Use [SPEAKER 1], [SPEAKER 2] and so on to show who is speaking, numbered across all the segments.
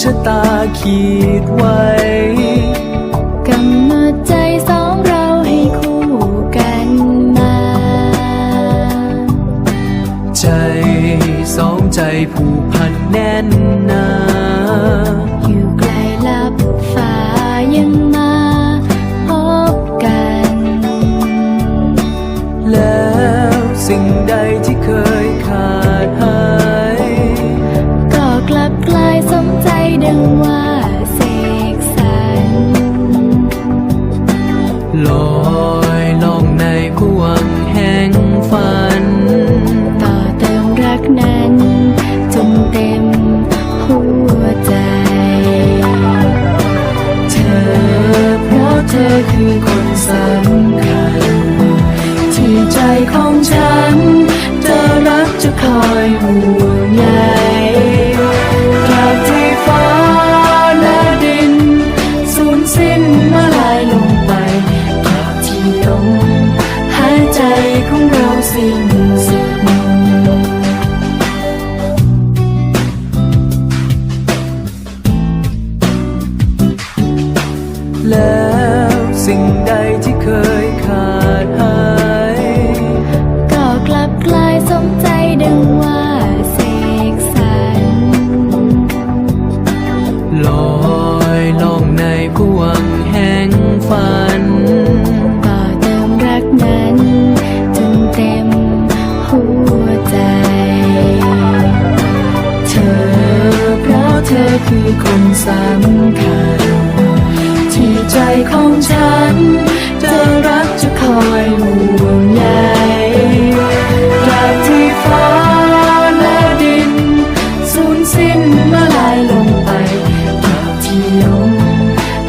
[SPEAKER 1] ชะตาขีดไว้
[SPEAKER 2] กำหนดใจสองเราให้คู่กันมา
[SPEAKER 1] ใจสองใจผูกพันแน่นหนา
[SPEAKER 2] อยู่ไกลลับฟ้ายังมาพบกัน
[SPEAKER 1] แล้วสิ่งใดที่เคย่
[SPEAKER 2] ง
[SPEAKER 1] ฝัน
[SPEAKER 2] ต่อเติมรักนั้นจนเต็มหัวใจ
[SPEAKER 1] เธอเพราะเธอคือคนสำคัญ
[SPEAKER 2] ที่ใจของฉัน
[SPEAKER 1] จะรักจะคอยห่วงใยตราบที่ฟ้าและดิน สูญสิ้นมื่อลายลงไปตราบที่ลม ใจของเราสิ้นสุดแล้วสิ่งใดที่เคยขาด คือคนสำคัญ ที่ใจของฉัน จะรักจะคอยห่วงใยตราบที่ฟ้าและดิน สูญสิ้นเมื่อลายลงไปตราบที่ลม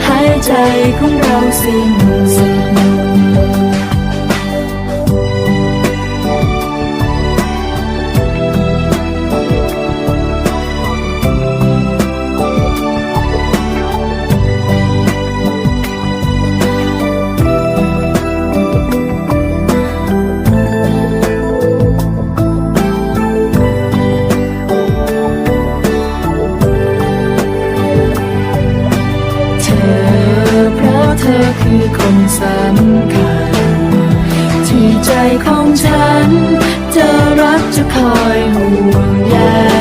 [SPEAKER 1] หายใจของเราสิ้นสุด คนสำคัญ ที่ใจของฉันจะรักจะคอยห่วงใย